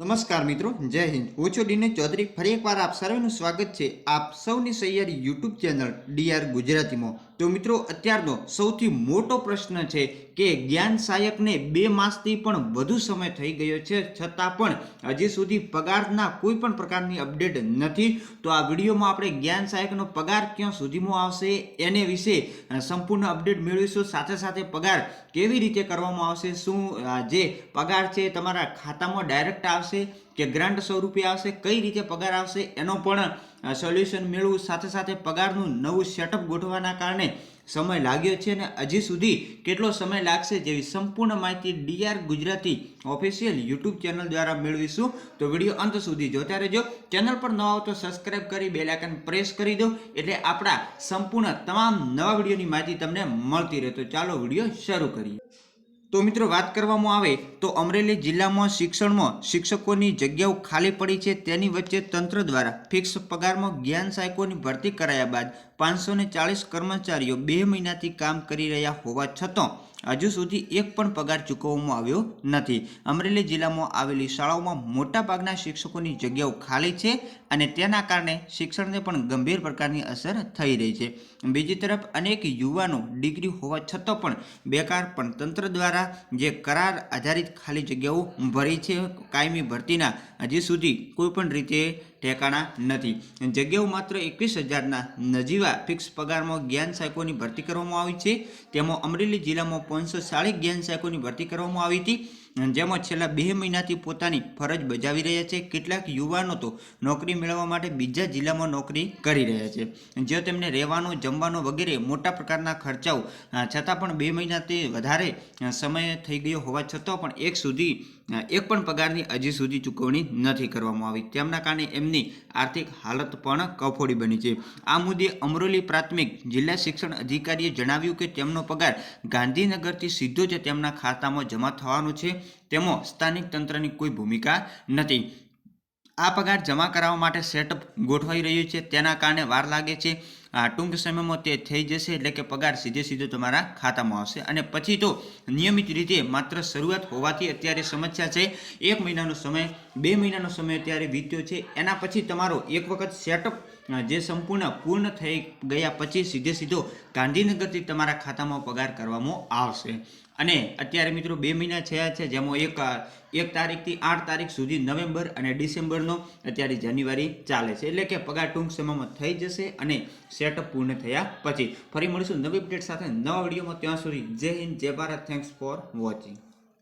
નમસ્કાર મિત્રો, જય હિન્દ. હું છું ડીને ચૌધરી. ફરી એકવાર આપ સર્વેનું સ્વાગત છે આપ સૌની સૈયારી યુટ્યુબ ચેનલ ડીઆર ગુજરાતીમાં. તો મિત્રો, અત્યારનો સૌથી મોટો પ્રશ્ન છે કે જ્ઞાન સહાયકને બે માસથી પણ વધુ સમય થઈ ગયો છે. છતાં પણ હજી સુધી પગારના કોઈ પણ પ્રકારની અપડેટ નથી. તો આ વિડીયોમાં આપણે જ્ઞાન સહાયકનો પગાર ક્યાં સુધીમાં આવશે એને વિશે સંપૂર્ણ અપડેટ મેળવીશું. સાથે સાથે પગાર કેવી રીતે કરવામાં આવશે, શું જે પગાર છે તમારા ખાતામાં ડાયરેક્ટ આવશે કે ગ્રાન્ટ સ્વરૂપે આવશે, કઈ રીતે પગાર આવશે એનો પણ સોલ્યુશન મેળવું. સાથે સાથે પગારનું નવું સેટઅપ ગોઠવાના કારણે સમય લાગ્યો છે અને હજી સુધી કેટલો સમય લાગશે જેવી સંપૂર્ણ માહિતી DR Gujarati official YouTube channel દ્વારા મેળવીશું. તો વીડિયો અંત સુધી જોતા રહેજો. ચેનલ પર ન આવો તો સબસ્ક્રાઇબ કરી, બેલ આઇકન પ્રેસ કરી દો. એટલે આપણા સંપૂર્ણ તમામ નવા વિડીયોની માહિતી તમને મળતી રહે. તો ચાલો વીડિયો શરૂ કરીએ. તો મિત્રો વાત કરવામાં આવે તો અમરેલી જિલ્લામાં શિક્ષણમાં શિક્ષકોની જગ્યાઓ ખાલી પડી છે. તેની વચ્ચે તંત્ર દ્વારા ફિક્સ પગારમાં જ્ઞાન સહાયકોની ભરતી કરાયા બાદ પાંચસો ને ચાળીસ કર્મચારીઓ બે મહિનાથી કામ કરી રહ્યા હોવા છતાં હજુ સુધી એક પણ પગાર ચૂકવવામાં આવ્યો નથી. અમરેલી જિલ્લામાં આવેલી શાળાઓમાં મોટાભાગના શિક્ષકોની જગ્યાઓ ખાલી છે અને તેના કારણે શિક્ષણને પણ ગંભીર પ્રકારની અસર થઈ રહી છે. બીજી તરફ અનેક યુવાનો ડિગ્રી હોવા છતાં પણ બેકાર પણ તંત્ર દ્વારા જે કરાર આધારિત ખાલી જગ્યાઓ ભરી છે, કાયમી ભરતીના, હજી સુધી કોઈપણ રીતે ઠેકાણા નથી. જગ્યાઓ માત્ર એકવીસ હજારના નજીવા ફિક્સ પગારમાં જ્ઞાન સહાયકોની ભરતી કરવામાં આવી છે. તેમાં અમરેલી જિલ્લામાં પાંચસો સાડી જ્ઞાન સહાયકોની ભરતી કરવામાં આવી હતી. જેમાં છેલ્લા બે મહિનાથી પોતાની ફરજ બજાવી રહ્યા છે. કેટલાક યુવાનો તો નોકરી મેળવવા માટે બીજા જિલ્લામાં નોકરી કરી રહ્યા છે. જે તેમને રહેવાનો, જમવાનો વગેરે મોટા પ્રકારના ખર્ચાઓ છતાં પણ બે મહિનાથી વધારે સમય થઈ ગયો હોવા છતાં પણ એક સુધી એક પણ પગારની હજી સુધી ચૂકવણી નથી કરવામાં આવી. તેમના કારણે એમની આર્થિક હાલત પણ કફોડી બની છે. આ મુદ્દે અમરોલી પ્રાથમિક જિલ્લા શિક્ષણ અધિકારીએ જણાવ્યું કે તેમનો પગાર ગાંધીનગરથી સીધો જ તેમના ખાતામાં જમા થવાનો છે. તેમાં સ્થાનિક તંત્રની કોઈ ભૂમિકા નથી. આ પગાર જમા કરાવવા માટે સેટઅપ ગોઠવાઈ રહ્યું છે. તેના કારણે વાર લાગે છે ટૂંક સમયમાં તે થઈ જશે એટલે કે પગાર સીધે સીધો તમારા ખાતામાં આવશે. અને પછી તો નિયમિત રીતે માત્ર શરૂઆત હોવાથી અત્યારે સમસ્યા છે. એક મહિનાનો સમય, બે મહિનાનો સમય અત્યારે વીત્યો છે. એના પછી તમારો એક વખત સેટઅપ જે સંપૂર્ણ પૂર્ણ થઈ ગયા પછી સીધે સીધો ગાંધીનગરથી તમારા ખાતામાં પગાર કરવામાં આવશે. અને અત્યારે મિત્રો બે મહિના થયા છે, જેમાં એક એક તારીખથી આઠ તારીખ સુધી નવેમ્બર અને ડિસેમ્બરનો અત્યારે જાન્યુઆરી ચાલે છે. એટલે કે પગાર ટૂંક સમયમાં થઈ જશે અને સેટઅપ પૂર્ણ થયા પછી. ફરી મળીશું નવી અપડેટ સાથે નવા વિડીયોમાં. ત્યાં સુધી જય હિન્દ, જય ભારત. Thanks for watching